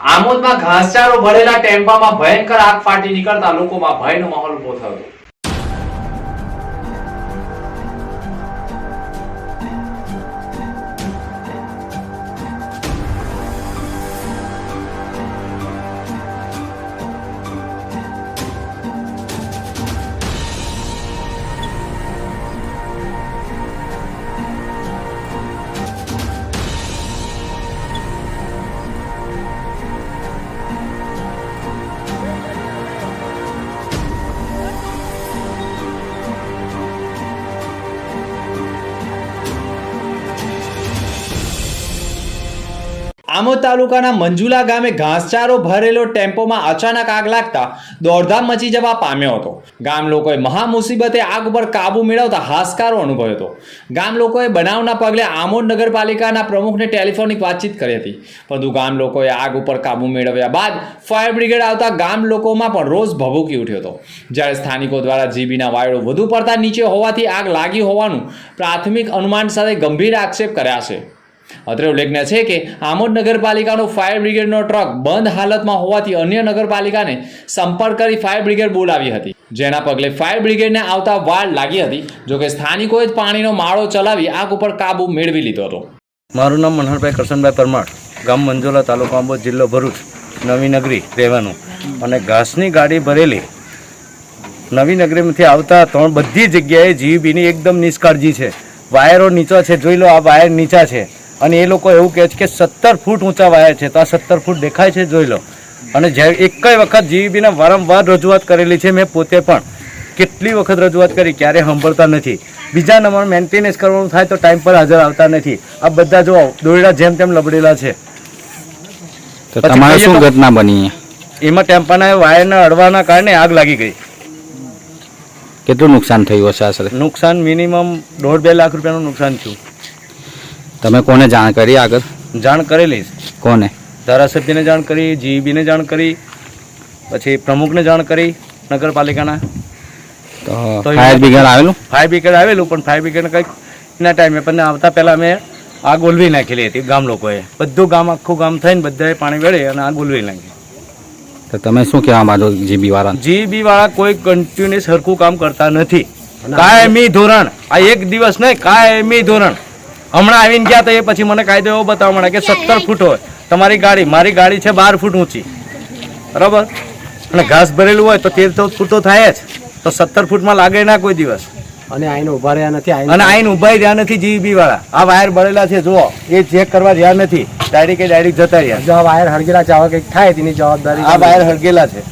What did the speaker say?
આમોદમાં ઘાસચારો ભરેલા ટેમ્પામાં ભયંકર આગ ફાટી નીકળતા લોકોમાં ભયનો માહોલ ઊભો થયો. આમોદ તાલુકાના મંજુલા ગામે ઘાસચારો ભરેલો ટેમ્પોમાં અચાનક આગ લાગતા દોડધામ મચી જવા પામ્યો હતો. ગામ લોકોએ મહા મુસીબતે આગ ઉપર કાબુ મેળવતા હાશકારો અનુભવ્યો હતો. ગામ લોકોએ બનાવના પગલે આમોદ નગરપાલિકાના પ્રમુખને ટેલિફોનિક વાતચીત કરી હતી. પરંતુ ગામ લોકોએ આગ ઉપર કાબુ મેળવ્યા બાદ ફાયર બ્રિગેડ આવતા ગામ લોકોમાં પણ રોજ ભભૂકી ઉઠ્યો હતો. જ્યારે સ્થાનિકો દ્વારા જીબીના વાયરો વધુ પડતા નીચે હોવાથી આગ લાગી હોવાનું પ્રાથમિક અનુમાન સાથે ગંભીર આક્ષેપ કર્યા છે. અત્રે ઉલ્લેખનીય છે કે આમોદ નગરપાલિકાનો ફાયર બ્રિગેડનો ટ્રક બંધ હાલતમાં હોવાથી અન્ય નગરપાલિકાને સંપર્ક કરી ફાયર બ્રિગેડ બોલાવી હતી. જેના પગલે ફાયર બ્રિગેડને આવતા વાર લાગી હતી, જોકે સ્થાનિકોએ જ પાણીનો માળો ચલાવી આગ ઉપર કાબુ મેળવી લીધો હતો. મારું નામ મનહરભાઈ કરશનભાઈ પરમાર, ગામ મંજોલા તાલુકો આંબોદ જિલ્લો ભરૂચ, નવી નગરી રહેવાનું. અને ઘાસની ગાડી ભરેલી નવી નગરીમાંથી આવતા ત્રણ બધી જગ્યાએ જીવીબીની એકદમ નિષ્કાળજી છે. વાયરો નીચો છે, જોઈ લો આ વાયર નીચા છે. અને એ લોકો એવું કહે છે કે સત્તર ફૂટ ઊંચા વાયર છે. તો આ સત્તર ફૂટ દેખાય છે? જોઈ લો. અને જ્યારે એક વખત જીવીબીને વારંવાર રજૂઆત કરેલી છે મેં પોતે પણ. કેટલી વખત રજૂઆત કરી? ક્યારે સાંભળતા નથી. બીજા નંબર મેન્ટેનન્સ કરવાનું થાય તો ટાઈમ પર હાજર આવતા નથી. આ બધા જો દોરડા જેમ તેમ લબડેલા છે. તો તમારે શું ઘટના બની? એમાં ટેમ્પાના વાયરના અડવાના કારણે આગ લાગી ગઈ. કેટલું નુકસાન થયું હશે આશરે? નુકસાન મિનિમમ દોઢ બે લાખ રૂપિયાનું નુકસાન થયું. તમે કોને જાણ કરી આગળ? જાણ કરેલી કોને? ધારાસભ્યને જાણ કરી જીબીને જાણ કરી પછી પ્રમુખને જાણ કરી નગરપાલિકાના. તો તો ફાયર બ્રિગેડ આવેલું? ફાયર બ્રિગેડ આવેલું પણ ફાયર બ્રિગેડ કંઈક એના ટાઈમે પણ આવતા પહેલાં અમે આ ગોલવી નાખેલી હતી ગામ લોકોએ. બધું ગામ આખું ગામ થઈને બધાએ પાણી વેળે અને આ ગોલવી નાખી. તો તમે શું કહેવા માંગો જીબી વાળા જીબી વાળા કોઈ કન્ટિન્યુઅસ સરખું કામ કરતા નથી. કાયમી ધોરણ. આ એક દિવસ નહીં કાયમી ધોરણ. હમણાં આવીને ગયા તો એ પછી મને કાયદો એવો બતાવવા મળે કે સત્તર ફૂટ હોય. તમારી ગાડી મારી ગાડી છે બાર ફૂટ ઊંચી. બરાબર? અને ઘાસ ભરેલું હોય તો તેર ચૌદ ફૂટ તો થાય જ. તો સત્તર ફૂટમાં લાગે ના કોઈ દિવસ. અને આઈને ઊભા રહ્યા નથી આઈને અને આઈન ઊભા રહ્યા નથી જીબી વાળા આ વાયર ભરેલા છે જુઓ. એ ચેક કરવા રહ્યા નથી. ડાયરેક્ટ ડાયરેક્ટ જતા રહ્યા જો વાયર હળગેલા ચાવા કંઈક થાય તેની જવાબદારી આ વાયર હળગેલા છે.